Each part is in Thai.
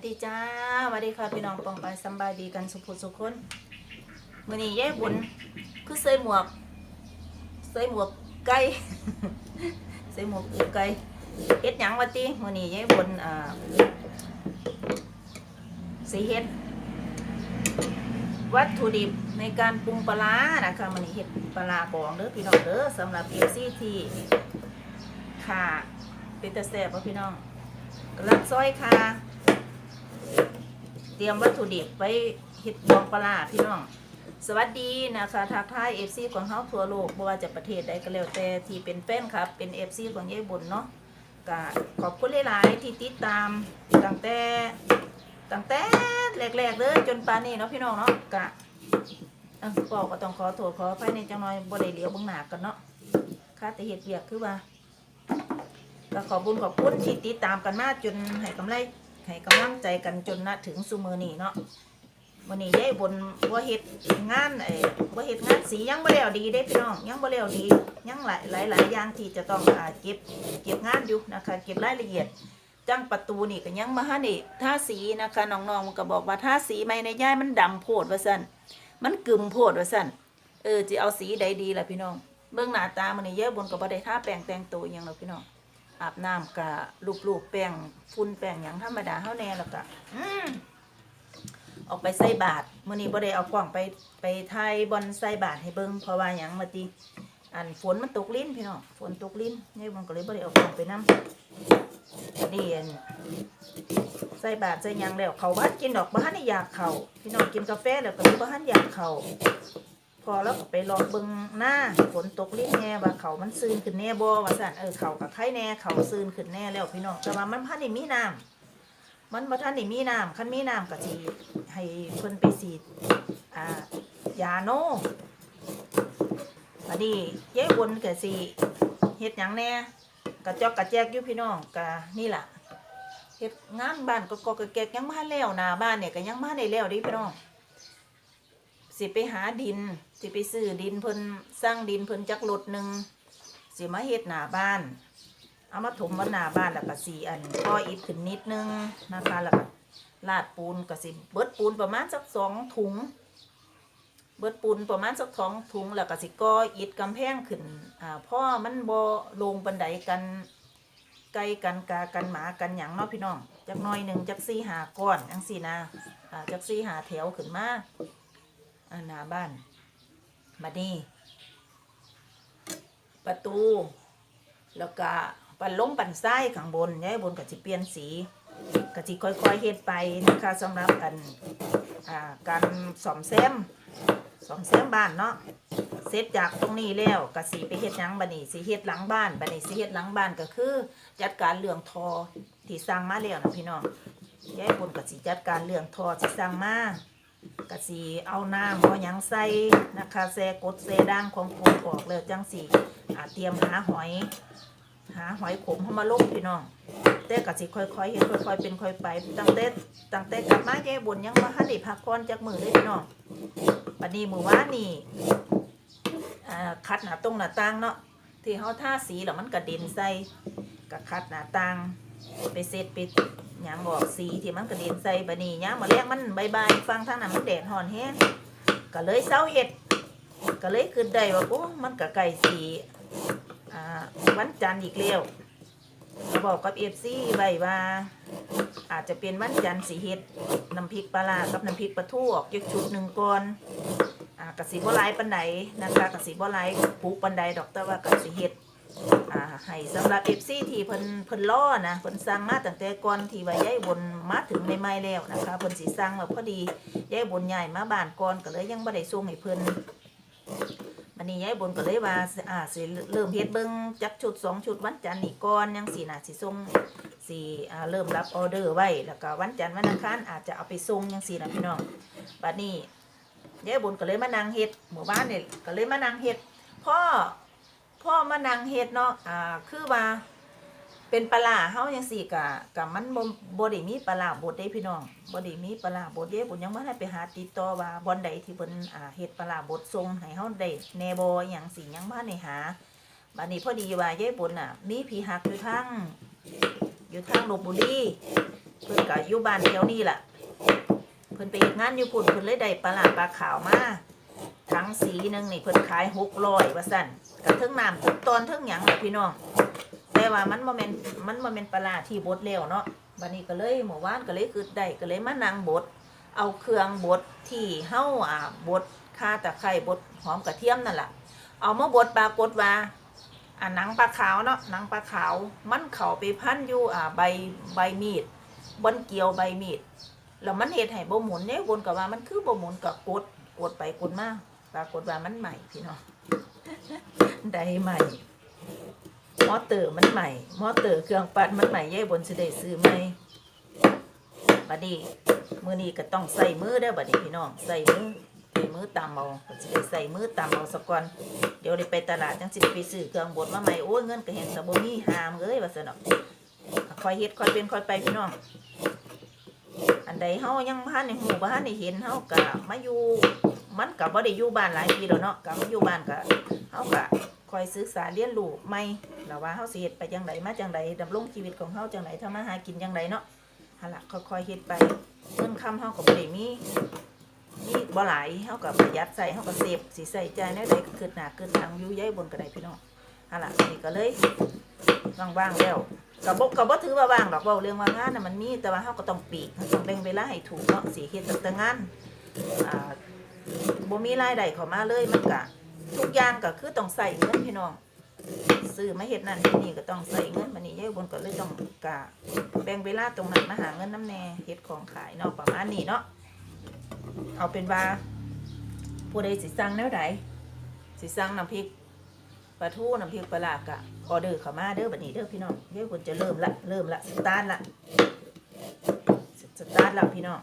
วัสดีจ้าสวัสดีค่ะพี่น้องปองไปสบายดีกันสุขสุขคนมื้อนี้ยายบุญคือใส่หมวกใส่หมวกไก่ใส่หมวกอูไก่เฮ็ดหยังวะติมื้อนี้ยายบุญอ่าสิเฮ็ด วัตถุดิบในการปรุงปลานะคะมื้อนี้เฮ็ดปลากองเด้อพี่น้องเด้อสำหรับ FC ที่ค่ะเป็นตาแซ่บบ่พี่น้องกำลังซอยค่ะ ตรียมวัตถุดิบไว้เห็ดบองปลาร้าพี่น้อง สวัสดีนะคะทักทายเอฟซีของเฮาทั่วโลกบ่ว่าจะประเทศใดก็แล้วแต่ที่เป็นแฟนครับ เป็นเอฟซีของยายบุญเนาะก็ขอบคุณหลายๆที่ติดตามตั้งแต่ตั้งแต่แรกๆเลยจนป่านนี้เนาะพี่น้องเนาะก็อะบอกก็ต้องขอโทษขออภัยในจังน่อยบ่ได้เหลียวบิ่งหนากันเนาะค่าแต่เฮ็ดเวียกคือว่าก็ขอบคุญขอบคุณที่ติดตามกันมาจนให้กำไร ให้กำลังใจกันจนนะถึงสุมือนี้เนาะวันนี้ยายบนว่าเฮ็ดงานไอ้ว่าเฮ็ดงานสียังบ่แล้วดีเด้พี่น้องยังบ่แล้วดียังหลายหลายหลายอย่างที่จะต้องอ่าเก็บเก็บงานอยู่นะคะเก็บรายละเอียดจังประตูนี่ก็ยังมาหานี่ทาสีนะคะน้องๆมันก็บอกว่าทาสีไม่ในย่ายมันดำโพดว่าซั่นมันกึมโพดว่าซั่นเออจะเอาสีใดดีล่ะพี่น้องเบิ่งหน้าตามันนี่ยายบนก็บ่ได้ทาแป้งแต่งตัวอหยังหรอกพี่น้อง อาบน้ำกะลูบๆแป้งฝุ่นแป้งอย่างธรรมดาเฮาแน่แล้วก็ออกไปใส่บาตรมื้อนี้บ่ได้เอากล้องไปไปถ่ายบอนใส่บาตรให้เบิ่งเพราะว่าหยังมาติอันฝนมันตกลิ้นพี่น้องฝนตกลิ้นนี่มันก็เลยบ่ได้เอากล้องไปนำนี่อันใส่บาตรใส่ยังแล้วเขาบ้านกินดอกบ้านนี่อยากเขาพี่น้องกินกาแฟแล้วก็มีบ้านอยากเขา พอแล้วก็ไปลองเบิ่งหน้าฝนตกลิ้นแน่ว่าเขามันซึนขึ้นแน่บ่ว่าสั่นเออเขากับไข่แน่เขาซึนขึ้นแน่แล้วพี่น้องแต่ว่ามันพันนี่มีน้ำมันบ่ทันนี่มีน้ำคันมีน้ำก็สิให้เพิ่นไปฉีดอ่ายาโนบัดนี้ยายวนก็สิเฮ็ดหยังแน่กระจอกกระแจกอยู่พี่น้องก็นี่ล่ะเฮ็ดงานบ้านก็ก็แกกๆยังบ่ทันแล้วหน้าบ้านเนี่ยก็ยังบ่ทันได้แล้วดิพี่น้อง สิไปหาดิน สิไปซื้อดินเพิ่นสร้างดินเพิ่นจักรถหนึ่งสิมาเฮ็ดหน้าบ้าน เอามาถมมาหน้าบ้านแล้วก็สีอันก่ออิฐขึ้นนิดนึงนะคะแล้วก็ลาดปูนก็สิเบิดปูนประมาณสักสองถุง เบิดปูนประมาณสักสองถุงแล้วก็สิก่ออิฐกำแพงขึ้นอ่าพ่อมันบ่ลงบันไดกันไกลกันกากันหมากันหยังเนาะพี่น้องจักน้อยหนึ่งจักสี่หาก้อนจังสี่นะอ่าจักสี่หาแถวขึ้นมา หน้าบ้านมานี่ประตู แล้วก็ปันลงปันซ้ข้างบนย้ายบนก็จะเปลี่ยนสีก็จะค่อยๆเฮ็ดไปนะคะสำหรับอันการสอมแซมสอมแซมบ้านเนาะเสร็จจากตรงนี้แล้วก็สีไปเฮ็ดยังบัดนี้สีเฮ็ดหลังบ้านบัดนี้สีเฮ็ดหลังบ้านก็คือ จัดการเรื่องทอที่สร้างมาแล้วนะพี่น้องย้ายบนก็สิจัดการเรื่องทอที่สร้างมา กะสีเอาน้ำเอาหยังใส่นะคะแซกดแซด่างของกบออกเลยจังสีเตรียมหาหอย หาหอยขมเข้ามาลงพี่น้องแต่กะสิค่อยๆเฮ็ดค่อยๆเป็นค่อยไปตั้งแต่ตั้งแต่กลับมาแย่บนยังมาหันได้พักผ่อนจากมือเลยพี่น้องปันนี้มือว่านี่คัดหน้าตรงหน้าต่างเนาะที่เฮาท่าสีแล้วมันกระเด็นใส่กะคัดหน้าต่างไปเสร็จไป ยังบอกสีที่มันกระเด็นใส่บะนี่ยามมาแรกมันใบายบฟังทางนั้นมันแดดห่อนแห้งก็เลยเศร้าเห็ดก็เลยคิดได้ว่าโอ้มันก็ไก่สีอ่าวันจันทร์อีกแล้วก็บอกกับเอฟซีไว้ว่า อาจจะเป็นวันจันทร์สีเห็ดน้ำพริกปลากับน้ำพริกปลาทูออกยกชุดหนึ่งก่อนอ่ากะสีบ่หลายปันไดนะคะกะสีบ่หลายปลูกปันไดดอกแต่ว่ากะสีเห็ด อ่าให้สำหรับเอฟซีที่เพิ่นเพิ่นล่อนะเพิ่นสั่งมาตั้งแต่ก่อนที่ว่าย้ายบนมาถึงใหม่ๆแล้วนะคะเพิ่นสิสั่งแบบพอดีย้ายบนใหญ่มาบ้านก่อนก็เลยยังบ่ได้ส่งให้เพิ่นวันนี้ย้ายบนก็เลยว่าอ่าสิเริ่มเฮ็ดเบิ่งจักชุดสองชุดวันจันทร์นี่ก่อนยังสิน่ะสิส่งสิอ่าเริ่มรับออเดอร์ไว้แล้วก็วันจันทร์วันอังคารอาจจะเอาไปส่งยังสินะพี่น้องบัดนี้ย้ายบนก็เลยมานั่งเฮ็ดหมู่บ้านนี่ก็เลยมานั่งเฮ็ดพ่อ พ่อมานั่งเฮ็ดเนาะอ่าคือว่า เป็นปลาร้าเฮาจังซี่กะกะมันบ่บ่ได้มีปลาร้าบดเด้พี่น้องบ่ได้มีปลาร้าบดเด้ผมยังบ่ได้ไปหาติดต่อว่าบ่อนใดที่เพิ่นอ่าเฮ็ดปลาร้าบดส่งให้เฮาได้แน่บ่อหยังสิยังบ่ได้หาบัดนี้พอดีว่ายายบุญน่ะ มีพี่ฮักอยู่ทางอยู่ทางลพบุรีเพิ่นก็อยู่บ้านแถวนี้ล่ะเพิ่นไปเฮ็ดงานอยู่พุ่นเพิ่นเลยได้ปลาร้าปลาขาวมาทั้งสีหนึงนี่เพิ่นขาย600ว่าซั่น กับเทั้งน้ำทุกตอนเทั้งหยังพี่น้องแต่ว่ามันบ่แม่นมันบ่แม่นปลาที่บดแล้วเนาะบัดนี้ก็เลยเมื่อวานก็เลยคิดได้ก็เลยมานั่งบด เอาเครื่องบดที่เฮาอ่าบดข่าตะไคร้บดหอมกระเทียมนั่นแหละเอามาบดปรากฏว่าอ่าหนังปลาขาวเนาะหนังปลาขาว มันเข้าไปพันอยู่อ่าใบใบมีดบนเกี่ยวใบมีดแล้วมันเฮ็ดให้บ่หมุนเนี่ยบนก็ว่ามันคือบ่หมุนก็กดกดไปกดมาปรากฏว่ามันใหม่พี่น้อง ได้ใหม่ มอเตอร์มันใหม่ มอเตอร์เครื่องปั่นมันใหม่ยายบนสิได้ซื้อใหม่บัดนี้มื้อนี้ก็ต้องใส่มือเด้บัดนี้พี่น้องใส่มือใส่มือตามเอาสิได้ใส่มือตามเอาสักก่อนเดี๋ยวได้ไปตลาดจังสิได้ไปซื้อเครื่องบดมาใหม่โอ้ยเงินก็เห็นสบ่มีหามเอ้ยว่าซั่นดอกคอยเฮ็ดคอยเป็นคอยไปพี่น้องอันใดเฮายังบ่ทันได้ฮู้บ่ทันได้เห็นเฮาก็มาอยู่ มันก็บ่ได้อยู่บ้านหลายปีแล้วเนาะก็มาอยู่บ้านก็เฮาก็คอยศึกษาเรียนรู้ใหม่แล้วว่าเฮาสิเฮ็ดไปจังไดมาจังไดดำรงชีวิตของเฮาจังไดทำมาหากินจังไดเนาะหั่นล่ะค่อยๆเฮ็ดไปเงินคำเฮาก็บ่ได้มีมีบ่หลายเฮาก็ประหยัดใส่เฮาก็เซฟสิใส่ใจแนวใดก็คิดหน้าคิดหลังอยู่ย้ายบนก็ไดพี่น้องหั่นล่ะนี่ก็เลยว่างๆแล้วก็บ่ก็บ่ถือว่าว่างดอกเว้าเรื่องว่างานน่ะมันมีแต่ว่าเฮาก็ต้องปีกต้องแบ่งเวลาให้ถูกเนาะสิเฮ็ดแต่งานอ่า บ่มีรายได้เข้ามาเลยมันก็ทุกอย่างก็คือต้องใส่เงินพี่น้องซื้อมาเฮ็ดนั่นเฮ็ดนี่ก็ต้องใส่เงินบัดนี้ยายบนก็เลยต้องกะแบ่งเวลาตรงนั้นมาหาเงินน้ำแน่เฮ็ดของขายเนาะประมาณนี้เนาะเอาเป็นว่าผู้ใดสิสั่งแนวใดสิสั่งน้ำพริกปลาทูน้ำพริกปลาร้ากะออเดอร์เข้ามาเด้อบัดนี้เด้อพี่น้องเดี๋ยวคุณจะเริ่มละเริ่มละสตาร์ทละสตาร์ทละพี่น้อง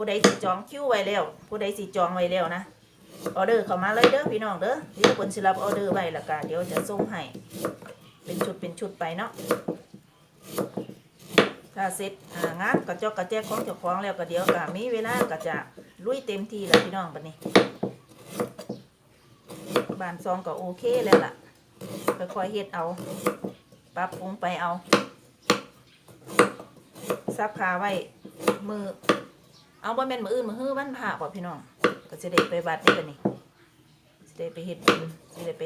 ผู้ใดสิจองคิวไว้แล้ว ผู้ใดสิจองไว้แล้วนะออเดอร์เข้ามาเลยเด้อพี่น้องเด้อเดี๋ยวคุณสิรับออเดอร์ไว้ละกะเดี๋ยวจะส่งให้เป็นชุดเป็นชุดไปเนาะถ้าเสร็จงานกระจอกกระแจกของเจ้าของแล้วก็เดี๋ยวก็มีเวลาก็จะลุยเต็มที่แล้วพี่น้องบัดนี้บานซองก็โอเคแล้วล่ะค่อยๆเฮ็ดเอาปรับปรุงไปเอาซับขาไว้มือ เอาบ่แม่นมืออื่นมือฮื้อวันพระบ่พี่น้อง ก็สิได้ไปวัดนี่บัดนี้สิได้ไปเฮ็ดบุญสิได้ไป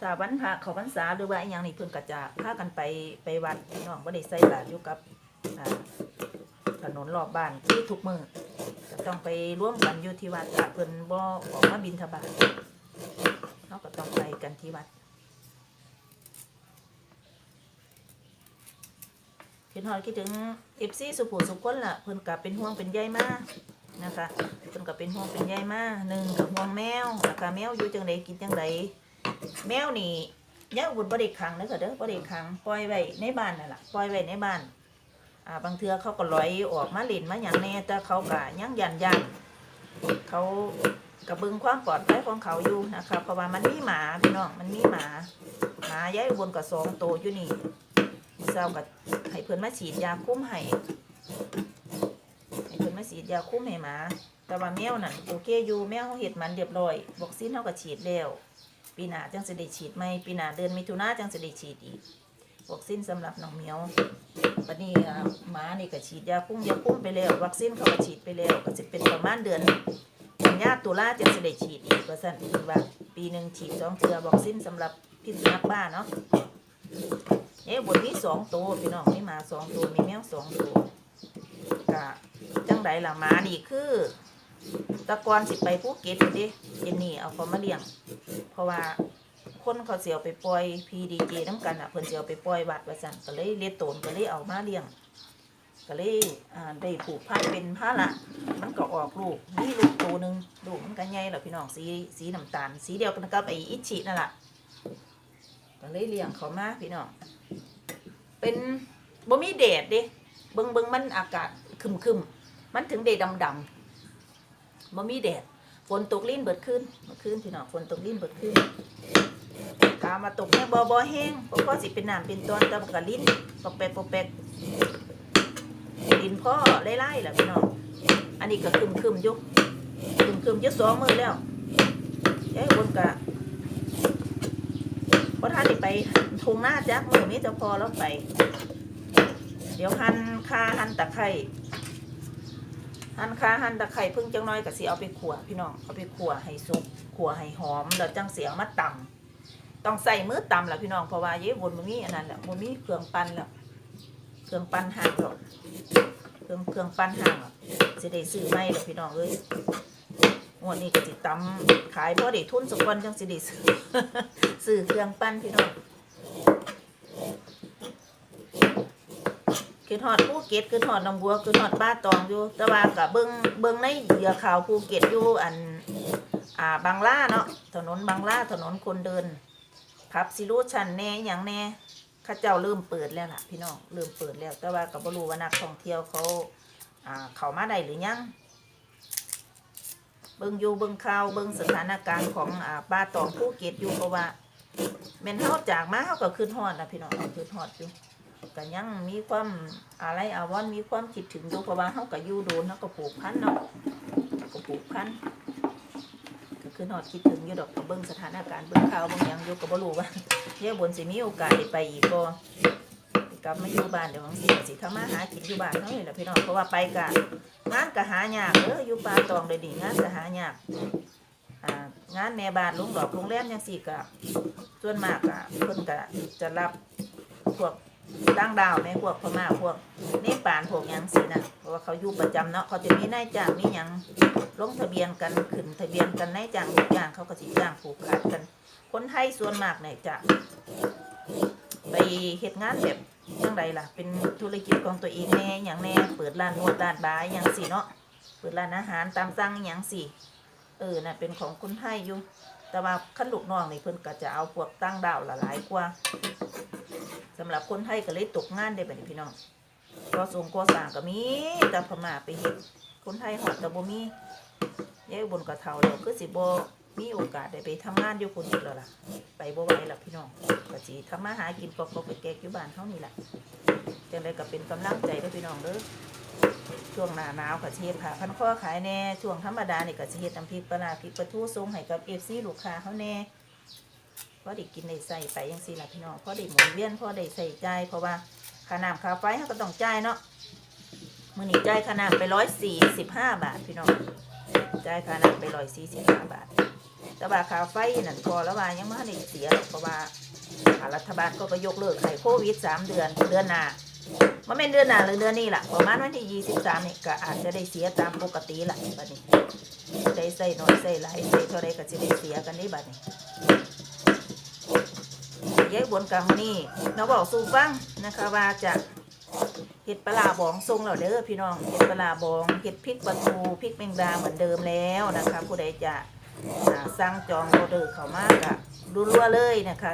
ถ้าวันพระเขาพรรษาหรือว่าอีหยังนี่เพิ่นก็จะพากันไปไปวัดพี่น้องบ่ได้ใส่บาตรอยู่กับอ่าถนนรอบบ้านที่ทุกมือก็ต้องไปร่วมกันอยู่ที่วัดละเพิ่นบ่ออกมาบินทบาทเราก็ต้องไปกันที่วัด คิดฮอดคิดถึงเอฟซีสุภูสุคนล่ะเพิ่นก็เป็นห่วงเป็นใยมากนะคะเพิ่นก็เป็นห่วงเป็นใยมากหนึ่งกับห่วงแมวนะคะแมวอยู่จังใดกินจังใดแมวนี่ยาบุญบ่ได้ขังเด้อะเด้อบ่ได้ขังปล่อยไว้ในบ้านนั่นล่ะปล่อยไว้ในบ้านอ่าบางเทือเขาก็ลอยออกมาเล่นมาอย่างแน่แต่เขาก็ยังยันยันเขากระบึงความปลอดภัยของเขาอยู่นะคะเพราะว่ามันมีหมาพี่น้องมันมีหมาหมาย้ายบนกับสองโตวอยู่นี่ เศร้ากับให้เพื่อนมาฉีดยาคุ้มให้ให้เพื่อนมาฉีดยาคุ้มให้หมา แต่ว่าแมวนั่นโอเคอยู่แมวเขาเห็ดมันเรียบร้อยวัคซีนเขาก็ฉีดแล้วปีหน้าจังสิได้ฉีดไหมปีหน้าเดือนมิถุนาจังสิได้ฉีดอีกวัคซีนสำหรับน้องเหมียววันนี้อ่หมานี่ก็ฉีดยาคุ้มยาคุ้มไปแล้ววัคซีนเขาก็ฉีดไปแล้วก็จะเป็นประมาณเดือนกันยาตุลาจะสิได้ฉีดอีกว่าสั่นคือว่าปีหนึ่งฉีดสองเทือวัคซีนสำหรับพิษสุนัขบ้าเนาะ เอ๊ะบนนี้สองตัวพี่น้องมีหมาสองตัวมีแมวสองตัวกะจังไดล่ะหมานี่คือ ตะกอนสิไปภูเก็ตอยู่ดิเจนนี่เอาเขามาเลี้ยง เพราะว่าคนเขาเสียวไปปล่อยพีดีเจน้ำกันอะเพิ่นเสียวไปปล่อยวัดว่าสั่นก็เลยเลี้ยงโตนก็เลยเอามาเลี้ยงก็เลยอ่ได้ผูกพันเป็นพระละมันก็ออกลูกนี่ลูกตัวหนึ่งลูกมันก็ใหญ่แล้วพี่น้องสีสีน้ำตาล สีเดียวกันกับไอ้อิชินั่นแหละ ก็เลยเลี้ยงเขามาพี่น้องเป็นบ่มีแดดเด้เบิงเบิงมันอากาศคึมคึมมันถึงได้ดำดำบ่มีแดดฝนตกลิ้นเบิดขึ้นเมื่อคืนพี่น้องฝนตกลิ้นเบิดขึ้นกามาตกแห้งบ่บ่แห้งเพราะก็สิเป็นน้ำเป็นตอนแต่มันก็ลิ้นปกแปกปกแปกดินพ่อไล่ๆแหละพี่น้องอันนี้ก็คึมคึมยุกคึมคึมยุกสองมือแล้วยายบนกะ เพราะท่านได้ไปทงหน้าจักมือนี้จะพอแล้วไป เดี๋ยวหั่นคาหั่นตะไคร้หั่นคาหั่นตะไคร้เพิ่งจังน้อยก็สิเอาไปขั่วพี่น้องเอาไปขั่วให้สุกขั่วให้หอมแล้วจังเสียงมาตำต้องใส่มือตำล่ะพี่น้องเพราะว่าเย้บนมันมีอันนั้นแหละมันมีเครื่องปั้นแล้วเครื่องปั้นห่างหรอเครื่องเครื่องปั้นห่างอะสิได้ซื้อไม่หรอกพี่น้องเอ้ย งวดนี้ก็สิตำขายพอด้ทุนสักวันจังสิด้ซื้อซื้อเครื่องปั้นพี่น้องคือทอดภูเก็ตคือทอดน้องบัวคือทอดป้าตองอยู่ แต่ว่ากับเบิงเบิงในเหยื่อข่าวภูเก็ตอยู่อัน อ่าบางล่าเนาะถนนบางล่าถนนคนเดินขับซิรูชันแน่อย่างแน่ข้าเจ้าเริ่มเปิดแล้วล่ะ พี่น้องเริ่มเปิดแล้ว แต่ว่ากับบรูว่านักท่องเที่ยวเขาอ่าเขามาได้หรือยัง เบิงอยู่เบิงข่าวเบิงสถานการณ์ของอ่าป้าตองภูเก็ตอยู่เพราะว่าแม่นเฮาจากมาเฮาก็ขึ้นฮอดนะพี่น้องขึ้นฮอดอยู่ก็ยังมีความอะไรอาวรณ์มีความคิดถึงอยู่เพราะว่าเขาก็อยู่โดนเขาก็ปลูกพันเนาะก็ปลูกพันก็คือหอดคิดถึงอยู่ดอกก็เบิ่งสถานการณ์เบิ่งข่าวเบิ่งหยังอยู่ก็บ่รู้ว่าเดี๋ยวบนสิมีโอกาสได้ไปอีกบ่กลับมาอยู่บ้านเดี๋ยวบางทีก็สิทำมาหากินอยู่บ้านเฮานี่แหละพี่น้องเพราะว่าไปกะ งานก็หายากเด้ออยู่ป่าตองเลยดิงานก็หายากอ่างานแม่บ้านลุงดอกโรงแรมจังซี่ก็ส่วนมากก็เพิ่นก็จะรับพวกตั้งดาวในพวกพม่าพวกเนปาลพวกยังสินะเพราะว่าเขาอยู่ประจำเนาะเขาจะมีนายจ้างมียังลงทะเบียนกันขึ้นทะเบียนกันนายจ้างลูกจ้างเขาก็สิจ้างผูกขาดกัน คนไทยส่วนมากเนี่ยจะไปเฮ็ดงานแบบ ยังไงล่ะ เป็นธุรกิจของตัวเองแน่อย่างแน่เปิดร้านนวดร้านบาร์หยังสิเนาะเปิดร้านอาหารตามสั่งหยังสิเออน่ะเป็นของคนไทยอยู่ แต่ว่าขั้นลูกน้องนี่เพิ่นก็จะเอาพวกตั้งดาวละหลายกว่าสำหรับคนไทยก็เลยตกงานได้แบบนี้พี่น้องก็ส่งก็สร้างก็มีแต่พม่าไปเห็นคนไทยหอดแต่บ่มียายอุบนกระเทาแล้วคือสิบ่ มีโอกาสได้ไปทำงานอยู่คนอีกแล้วล่ะ ไปบ่ไหวล้วพี่น้องก็สิทำมาหากินปอกๆแกกอยู่บ้านเท่านี้แหละจังไดก็เป็นกำลังใจเด้พี่น้องเด้อช่วงหน้าหนาวก็สิเฮ็ดผ้าพันคอขายแน่ช่วงธรรมดาเนี่ก็สิเฮ็ดน้ำพริกปลาพริกปลาทูส่งให้กับ FC ลูกค้าเฮาแน่พอได้กินได้ใส่ไปยังสี่ละพี่น้องพอได้หมุนเวียนพอได้ใส่ใจเพราะว่าค่าน้ำค่าไฟเขาก็ต้องจ่ายเนาะมือนี้จ่ายค่าน้ำไปร้อยสี่สิบห้าบาทพี่น้องจ่ายค่าน้ำไปร้อยสี่สิบห้าบาท แต่ว่าค่าไฟนั่นพอแล้วว่ายังไม่ได้เสียหรอกเพราะว่ารัฐบาลก็ไปยกเลิกไขโควิดสามเดือนเดือนหน้ามันเป็นเดือนหน้าหรือเดือนนี้ล่ะประมาณวันที่ยี่สิบสามนี่ก็อาจจะได้เสียตามปกติล่ะบัดนี้ได้ใส่น้อยใส่หลายใส่เท่าไรก็จะได้เสียกันได้บัดนี้ยายบนกลางนี่เราบอกสู่ฟังนะคะว่าจะเห็ดปลาร้าบองทรงเราเด้อพี่น้องเห็ดปลาร้าบองเห็ดพริกปลาทูพริกแมงดาเหมือนเดิมแล้วนะคะผู้ใดจะ สั่งจองออเดอร์เขามากอะดูรัวๆเลยนะคะ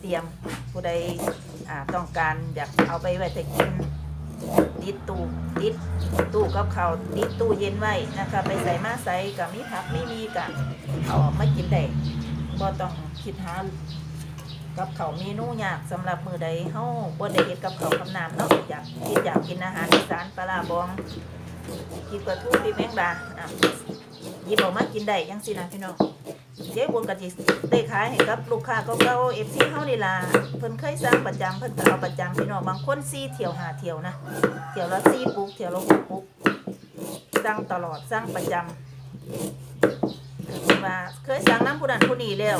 เตรียมผู้ใดอ่าต้องการอยากเอาไปไว้แต่กินติดตู้ติดตู้กับเขาติดตู้เย็นไว้นะคะ ไปใส่มาใส่กับมีผักไม่มีกันเอาออกมากินได้บ่ต้องคิดหากับเขาเมนูยากสำหรับมือใดเฮาบ่ได้เฮ็ดกับเขาวกับน้ำเนาะอยากคิดอยากกินอาหารอีสานปลาบองกินปลาทูปีแมงดาอะ ยิบออกมากินได้ยังสินะพี่น้องเจ๊บุญกะจิได้ขายให้กับลูกค้าเก่าๆ FC เฮานี่ล่ะเพิ่นเคยสั่งประจำเพิ่นก็เอาประจำพี่น้องบางคน4เที่ยว5เที่ยวนะเที่ยวละ4ปุกเที่ยวละ6ปุกสั่งตลอดสั่งประจำเพิ่นว่าเคยสั่งน้ำผู้นั้นผู้นี้แล้ว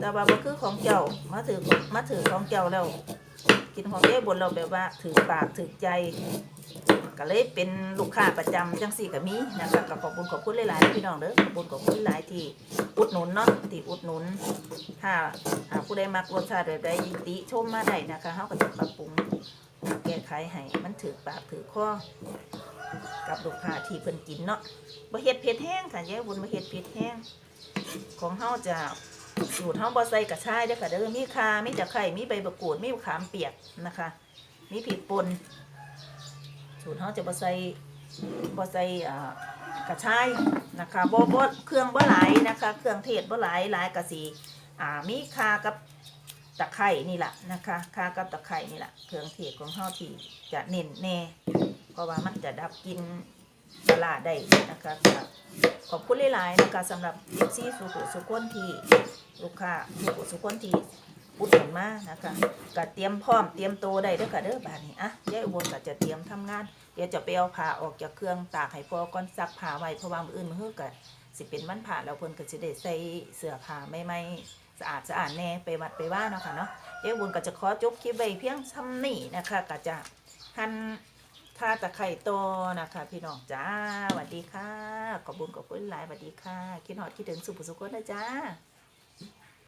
แต่ว่าบ่คือของเจ้ามาถือมาถือของเจ้าแล้ว กินของเจ้บนเราแบบว่าถือปากถือใจก็เลยเป็นลูกค้าประจำจังสี่ก็มีนะคะก็ขอบคุณขอบคุณหลายๆพี่น้องเด้อขอบคุณขอบคุณหลายที่อุดหนุนเนาะที่อุดหนุน ถ้าหาผู้ใดมักรสชาติแบบใดติชมมาได้นะคะเฮาก็จะปรับปรุงแก้ไขให้มันถือปากถือคอกับลูกค้าที่เพิ่นกินเนาะบ่เฮ็ดเผ็ดแห้งค่ะยายบุญบ่เฮ็ดเผ็ดแห้งของเฮาจะ สูตรเฮาบ่ใส่กระชายเด้อค่ะเด้อมีข่ามีตะไคร้มีใบมะกรูดมีขามเปียกนะคะ มีพริกป่นสูตรเฮาจะบ่ใส่บ่ใส่อ่ากระชายนะคะบ่บ่เครื่องบ่หลายนะคะ เครื่องเทศบ่หลายหลายก็สิอ่ามีข่ากับตะไคร้นี่แหละนะคะข่ากับตะไคร้นี่แหละเครื่องเทศของเฮาที่จะเน้นแน่เพราะว่ามันจะดับกิน ปลาได้นะคะขอบคุณหลายๆนะคะสำหรับซีสุขุสุขคนที่ลูกค้าทุกสุกคนที่อุดหนุนมานะคะก็เตรียมพร้อมเตรียมตัวได้เด้อค่ะเด้อบาดนี้อะยายอุบลก็จะเตรียมทำงานเดี๋ยวจะไปเอาผ้าออกจากเครื่องตากให้พอก่อนซักผ้าไว้เพราะว่ามื้ออื่นมื้อฮื้อก็สิเป็นวันผ้าแล้วเพิ่นก็สิได้ใส่เสื้อผ้าใหม่ๆสะอาดสะอาดแน่ไปวัดไปว่าเนาะค่ะเนาะยายอุบลก็จะขอจบคลิปไว้เพียงซ้ำนี้นะคะก็จะหั่น ค่าตะไคร่โตนะคะ พี่น้องจ้าสวัสดีค่ะ ขอบคุญขอบคุณหลายสวัสดีค่ะ คิดหอดคิดถึงสุขสุขนะจ้า